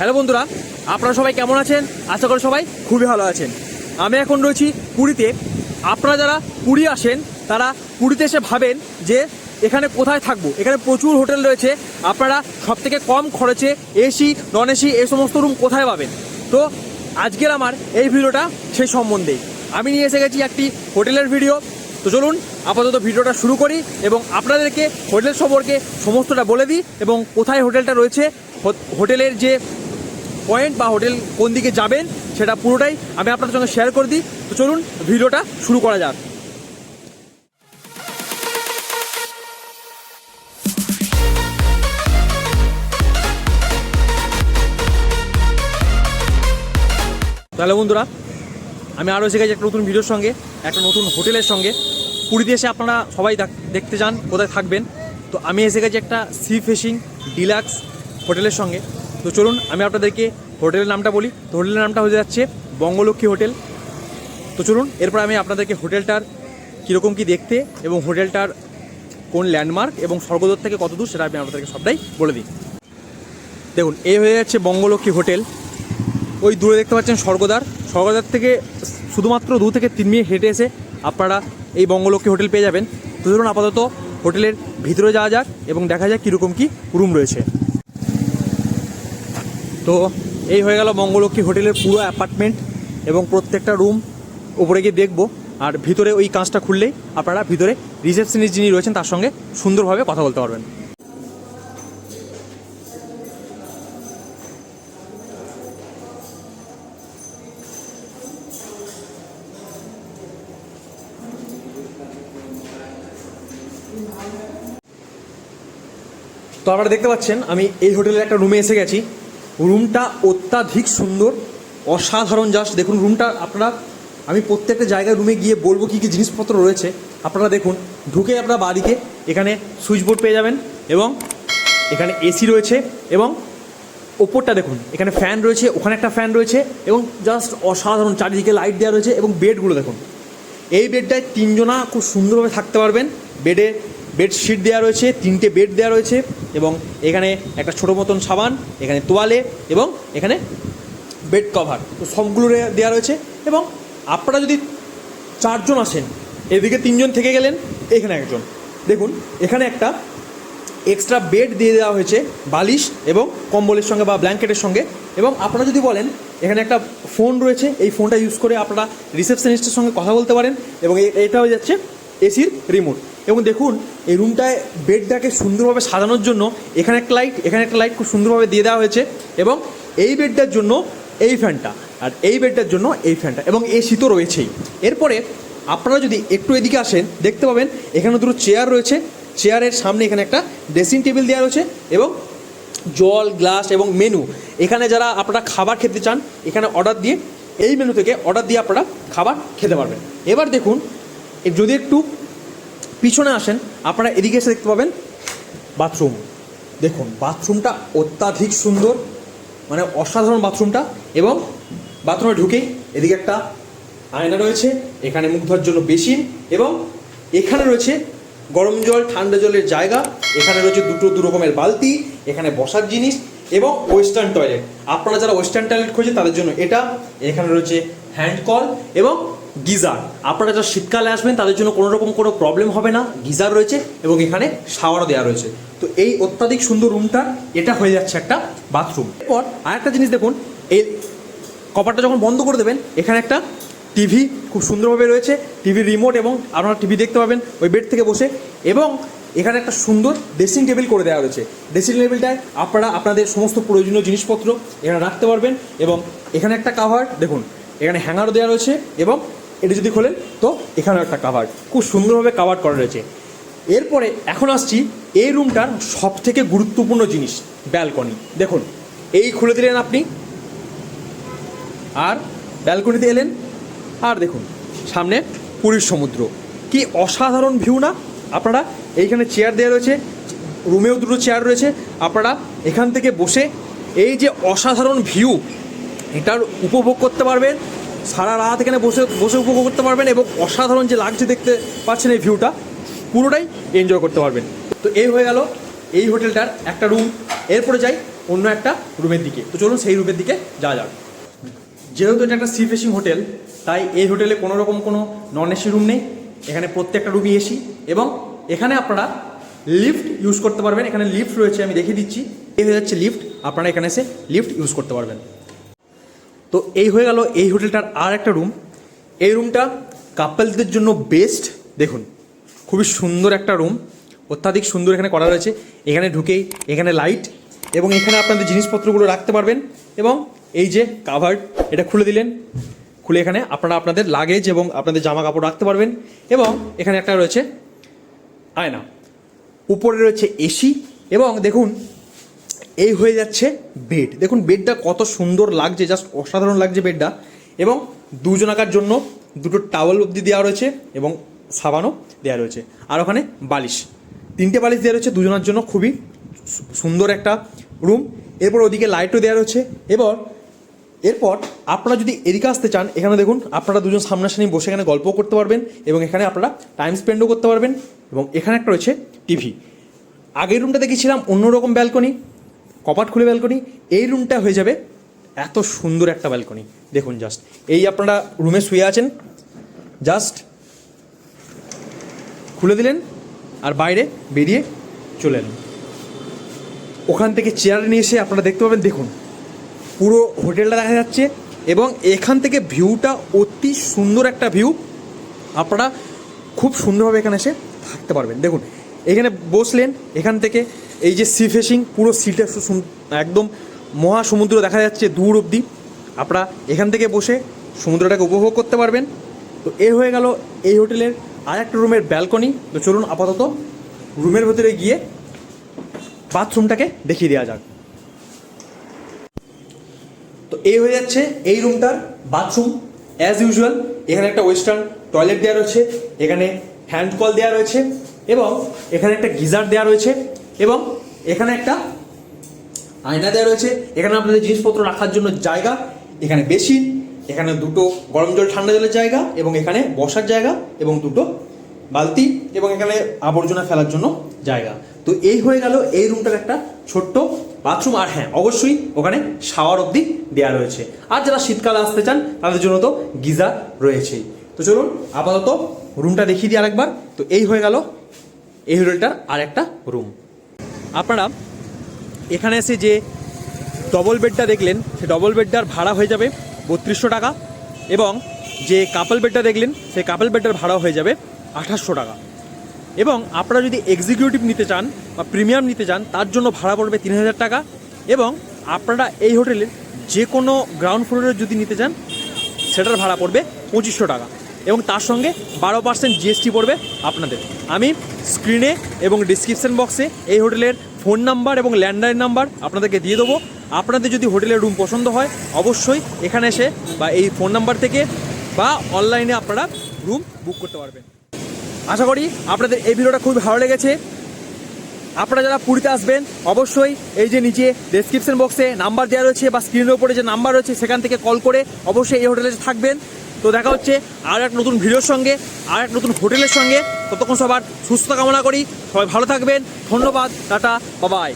Hello বন্ধুরা, আপনারা সবাই কেমন আছেন? আশা করি সবাই খুবই ভালো আছেন। আমি এখন রয়েছি পুরীতে। আপনারা যারা পুরী আসেন, তারা পুরীতে এসে ভাবেন যে এখানে কোথায় থাকব। এখানে প্রচুর হোটেল রয়েছে। আপনারা সব থেকে কম খরচে এসি নন এসি এই সমস্ত রুম কোথায় পাবেন? তো আজকের আমার এই ভিডিওটা সেই সম্বন্ধে। আমি নিয়ে এসে গেছি একটি হোটেলের ভিডিও। তো চলুন, আপাতত ভিডিওটা শুরু করি এবং আপনাদেরকে হোটেল সম্পর্কে সমস্তটা বলে দিই এবং কোথায় হোটেলটা রয়েছে হোটেলের যে পয়েন্ট বা হোটেল কোন দিকে যাবেন সেটা পুরোটাই আমি আপনাদের সঙ্গে শেয়ার করে দিই। তো চলুন, ভিডিওটা শুরু করা যাক। তাহলে বন্ধুরা, আমি আরও এসে গেছি একটা নতুন ভিডিওর সঙ্গে, একটা নতুন হোটেলের সঙ্গে। পুরীতে এসে আপনারা সবাই দেখ- দেখতে যান, কোথায় থাকবেন। তো আমি এসে গেছি একটা সি ফিশিং ডিলাক্স হোটেলের সঙ্গে। তো চলুন, আমি আপনাদেরকে হোটেলের নামটা বলি। তো হোটেলের নামটা হয়ে যাচ্ছে বঙ্গলক্ষ্মী হোটেল। তো চলুন, এরপর আমি আপনাদেরকে হোটেলটার কীরকম কী দেখতে এবং হোটেলটার কোন ল্যান্ডমার্ক এবং স্বর্গদূর থেকে কত দূর সেটা আমি আপনাদেরকে সবটাই বলে দিই। দেখুন, এই হয়ে যাচ্ছে বঙ্গলক্ষ্মী হোটেল। ওই দূরে দেখতে পাচ্ছেন স্বর্গদ্বার। স্বর্গদ্বার থেকে শুধুমাত্র দু থেকে তিন মিনিট হেঁটে এসে আপনারা এই বঙ্গলক্ষ্মী হোটেল পেয়ে যাবেন। তো ধরুন, আপাতত হোটেলের ভিতরে যাওয়া যাক এবং দেখা যাক কীরকম কী রুম রয়েছে। তো এই হয়ে গেল মঙ্গলক্ষী হোটেলের পুরো অ্যাপার্টমেন্ট এবং প্রত্যেকটা রুম উপরে গিয়ে দেখব। আর ভিতরে ওই কাঁচটা খুললেই আপনারা ভিতরে রিসেপশনিস্ট যিনি রয়েছেন তার সঙ্গে সুন্দরভাবে কথা বলতে পারবেন। তো আপনারা দেখতে পাচ্ছেন, আমি এই হোটেলের একটা রুমে এসে গেছি। রুমটা অত্যাধিক সুন্দর, অসাধারণ জাস্ট দেখুন রুমটা আপনারা, আমি প্রত্যেকটা জায়গায় রুমে গিয়ে বলব কী কী জিনিসপত্র রয়েছে। আপনারা দেখুন, ঢুকে আপনারা বাড়িতে, এখানে সুইচ বোর্ড পেয়ে যাবেন এবং এখানে এসি রয়েছে এবং ওপরটা দেখুন, এখানে ফ্যান রয়েছে, ওখানে একটা ফ্যান রয়েছে এবং জাস্ট অসাধারণ, চারিদিকে লাইট দেওয়া রয়েছে এবং বেডগুলো দেখুন। এই বেডটায় তিনজনা খুব সুন্দরভাবে থাকতে পারবেন। বেডে বেডশিট দেওয়া রয়েছে, তিনটে বেড দেওয়া রয়েছে এবং এখানে একটা ছোটো মতন সাবান, এখানে তোয়ালে এবং এখানে বেড কভার। তো সবগুলো দেওয়া রয়েছে এবং আপনারা যদি চারজন আসেন, এদিকে তিনজন থেকে গেলেন, এখানে একজন। দেখুন, এখানে একটা এক্সট্রা বেড দিয়ে দেওয়া হয়েছে, বালিশ এবং কম্বলের সঙ্গে বা ব্ল্যাঙ্কেটের সঙ্গে এবং আপনারা যদি বলেন, এখানে একটা ফোন রয়েছে, এই ফোনটা ইউজ করে আপনারা রিসেপশনিস্টের সঙ্গে কথা বলতে পারেন এবং এটা হয়ে যাচ্ছে এসির রিমোট এবং দেখুন, এই রুমটায় বেডটাকে সুন্দরভাবে সাজানোর জন্য এখানে একটা লাইট এখানে একটা লাইট খুব সুন্দরভাবে দিয়ে দেওয়া হয়েছে এবং এই বেডটার জন্য এই ফ্যানটা আর এই বেডটার জন্য এই ফ্যানটা এবং এসি তো রয়েছেই। এরপরে আপনারা যদি একটু এদিকে আসেন, দেখতে পাবেন এখানে দুটো চেয়ার রয়েছে। চেয়ারের সামনে এখানে একটা ড্রেসিং টেবিল দেওয়া রয়েছে এবং জল গ্লাস এবং মেনু এখানে যারা আপনারা খাবার খেতে চান, এখানে অর্ডার দিয়ে, এই মেনু থেকে অর্ডার দিয়ে আপনারা খাবার খেতে পারবেন। এবার দেখুন, যদি একটু পিছনে আসেন, আপনারা এদিকে এসে দেখতে পাবেন বাথরুম। দেখুন, বাথরুমটা অত্যাধিক সুন্দর মানে অসাধারণ বাথরুমটা এবং বাথরুমে ঢুকেই এদিকে একটা আয়না রয়েছে, এখানে মুখ ধোয়ার জন্য বেসিন এবং এখানে রয়েছে গরম জল, ঠান্ডা জলের জায়গা, এখানে রয়েছে দুটো দু রকমের বালতি, এখানে বসার জিনিস এবং ওয়েস্টার্ন টয়লেট। আপনারা যারা ওয়েস্টার্ন টয়লেট খোঁজে তাদের জন্য এটা, এখানে রয়েছে হ্যান্ড কল এবং গিজার। আপনারা যারা শীতকালে আসবেন, তাদের জন্য কোনো রকম কোনো প্রবলেম হবে না। গিজার রয়েছে এবং এখানে শাওয়ারও দেওয়া রয়েছে। তো এই অত্যাধিক সুন্দর রুমটা এটা হয়ে যাচ্ছে একটা বাথরুম এরপর আরেকটা জিনিস দেখুন, এই কপারটা যখন বন্ধ করে দেবেন, এখানে একটা টিভি খুব সুন্দরভাবে রয়েছে। টিভির রিমোট এবং আপনারা টিভি দেখতে পাবেন ওই বেড থেকে বসে। এবং এখানে একটা সুন্দর ড্রেসিং টেবিল করে দেওয়া রয়েছে। ড্রেসিং টেবিলটায় আপনারা আপনাদের সমস্ত প্রয়োজনীয় জিনিসপত্র এখানে রাখতে পারবেন। এবং এখানে একটা কাভার দেখুন, এখানে হ্যাঙ্গারও দেওয়া রয়েছে। এবং এটি যদি খোলেন, তো এখানেও একটা কাভার খুব সুন্দরভাবে কাভার করা রয়েছে। এরপরে এখন আসছি এই রুমটার সব থেকে গুরুত্বপূর্ণ জিনিস ব্যালকনি দেখুন, এই খুলে দিলেন আপনি। আর ব্যালকনিতে এলেন। আর দেখুন, সামনে পুরীর সমুদ্র। কি অসাধারণ ভিউ না? আপনারা এইখানে চেয়ার দেওয়া রয়েছে রুমেও দুটো চেয়ার রয়েছে। আপনারা এখান থেকে বসে এই যে অসাধারণ ভিউ এটার উপভোগ করতে পারবেন। সারা রাত এখানে বসে বসে উপভোগ করতে পারবেন এবং অসাধারণ যে লাগছে দেখতে পাচ্ছেন এই ভিউটা, পুরোটাই এনজয় করতে পারবেন। তো এই হয়ে গেল এই হোটেলটার একটা রুম এরপরে যাই অন্য একটা রুমের দিকে। তো চলুন সেই রুমের দিকে যা যাক। যেহেতু এটা একটা সি ফেসিং হোটেল তাই এই হোটেলে কোনো রকম কোনো নন এসি রুম নেই। এখানে প্রত্যেকটা রুমই এসি এবং এখানে আপনারা লিফট ইউজ করতে পারবেন। এখানে লিফট রয়েছে, আমি দেখিয়ে দিচ্ছি। এই হয়ে যাচ্ছে লিফট আপনারা এখানে এসে লিফট ইউজ করতে পারবেন। তো এই হয়ে গেল এই হোটেলটার আর একটা রুম এই রুমটা কাপলদের জন্য বেস্ট দেখুন, খুবই সুন্দর একটা রুম অত্যাধিক সুন্দর এখানে করা রয়েছে। এখানে ঢুকেই, এখানে লাইট এবং এখানে আপনাদের জিনিসপত্রগুলো রাখতে পারবেন। এবং এই যে কাভার এটা খুলে দিলেন। খুলে এখানে আপনারা আপনাদের লাগেজ এবং আপনাদের জামা কাপড় রাখতে পারবেন। এবং এখানে একটা রয়েছে আয়না। উপরে রয়েছে এসি এবং দেখুন এই হয়ে যাচ্ছে বেড দেখুন বেডটা কত সুন্দর লাগছে জাস্ট অসাধারণ লাগছে বেডটা এবং দুজনাকার জন্য দুটো টাওয়েল অবধি দেওয়া রয়েছে এবং সাবানও দেওয়া রয়েছে। আর ওখানে বালিশ। তিনটে বালিশ দেওয়া রয়েছে দুজনের জন্য, খুবই সুন্দর একটা রুম এরপর ওদিকে লাইটও দেওয়া রয়েছে। এবার, এরপর আপনারা যদি এদিকে আসতে চান, এখানে দেখুন, আপনারা দুজন সামনাসামনি বসে এখানে গল্প করতে পারবেন এবং এখানে আপনারা টাইম স্পেন্ডও করতে পারবেন। এবং এখানে একটা রয়েছে টিভি আগের রুমটা দেখেছিলাম অন্যরকম ব্যালকনি কপাট খুলে ব্যালকনি এই রুমটা হয়ে যাবে এত সুন্দর একটা ব্যালকনি দেখুন জাস্ট এই আপনারা রুমে শুয়ে আছেন জাস্ট খুলে দিলেন আর বাইরে বেরিয়ে চলে ওখান থেকে চেয়ার নিয়ে এসে আপনারা দেখতে পাবেন, দেখুন, পুরো হোটেলটা দেখা যাচ্ছে এবং এখান থেকে ভিউটা অতি সুন্দর একটা ভিউ আপনারা খুব সুন্দরভাবে এখানে এসে থাকতে পারবেন। দেখুন, এখানে বসলেন, এখান থেকে এই যে সি ফেসিং পুরো সিটা একদম মহা সমুদ্র দেখা যাচ্ছে দূর অবধি। আপনারা এখান থেকে বসে সমুদ্রটাকে উপভোগ করতে পারবেন। তো এ হয়ে গেল এই হোটেলের আর একটা রুমের ব্যালকনি তো চলুন আপাতত রুমের ভেতরে গিয়ে বাথরুমটাকে দেখিয়ে দেওয়া যাক। তো এই হয়ে যাচ্ছে এই রুমটার বাথরুম অ্যাজ ইউজুয়াল এখানে একটা ওয়েস্টার্ন টয়লেট দেওয়া রয়েছে, এখানে হ্যান্ড কল দেওয়া রয়েছে এবং এখানে একটা গিজার দেওয়া রয়েছে। এবং এখানে একটা আয়না দেওয়া রয়েছে। এখানে আপনাদের জিনিসপত্র রাখার জন্য জায়গা, এখানে বেসিন, এখানে দুটো গরম জল ঠান্ডা জলের জায়গা এবং এখানে বসার জায়গা এবং দুটো বালতি এবং এখানে আবর্জনা ফেলার জন্য জায়গা। তো এই হয়ে গেল এই রুমটার একটা ছোট্ট বাথরুম। আর হ্যাঁ অবশ্যই ওখানে শাওয়ার অবধি দেওয়া রয়েছে। আর যারা শীতকালে আসতে চান, তাদের জন্য তো গিজার রয়েছেই। তো চলুন, আপাতত রুমটা দেখিয়ে দিই আরেকবার। তো এই হয়ে গেল এই হোটেলটার আর একটা রুম। আপনারা এখানে এসে যে ডবল বেডটা দেখলেন সেই ডবল বেডটার ভাড়া হয়ে যাবে বত্রিশশো টাকা এবং যে কাপল বেডটা দেখলেন, সেই কাপল বেডটার ভাড়া হয়ে যাবে আঠাশশো টাকা। এবং আপনারা যদি এক্সিকিউটিভ নিতে চান বা প্রিমিয়াম নিতে চান, তার জন্য ভাড়া পড়বে তিন হাজার টাকা এবং আপনারা এই হোটেলের যে কোনো গ্রাউন্ড ফ্লোরে যদি নিতে চান, সেটার ভাড়া পড়বে পঁচিশশো টাকা। এবং তার সঙ্গে বারো পার্সেন্ট জিএসটি পড়বে আপনাদের। আমি স্ক্রিনে এবং ডিসক্রিপশন বক্সে এই হোটেলের ফোন নাম্বার এবং ল্যান্ডলাইন নাম্বার আপনাদেরকে দিয়ে দেবো। আপনাদের যদি হোটেলের রুম পছন্দ হয়, অবশ্যই এখানে এসে বা এই ফোন নাম্বার থেকে বা অনলাইনে আপনারা রুম বুক করতে পারবেন। আশা করি আপনাদের এই ভিডিওটা খুব ভালো লেগেছে। আপনারা যারা পুরীতে আসবেন, অবশ্যই এই যে নিচে ডেসক্রিপশন বক্সে নাম্বার দেওয়া রয়েছে বা স্ক্রিনের উপরে যে নাম্বার রয়েছে, সেখান থেকে কল করে অবশ্যই এই হোটেলে থাকবেন। তো দেখা হচ্ছে আর এক নতুন ভিডিওর সঙ্গে, আর এক নতুন হোটেলের সঙ্গে। ততক্ষণ সবার সুস্থ কামনা করি। সবাই ভালো থাকবেন। ধন্যবাদ। টাটা। বাবাই।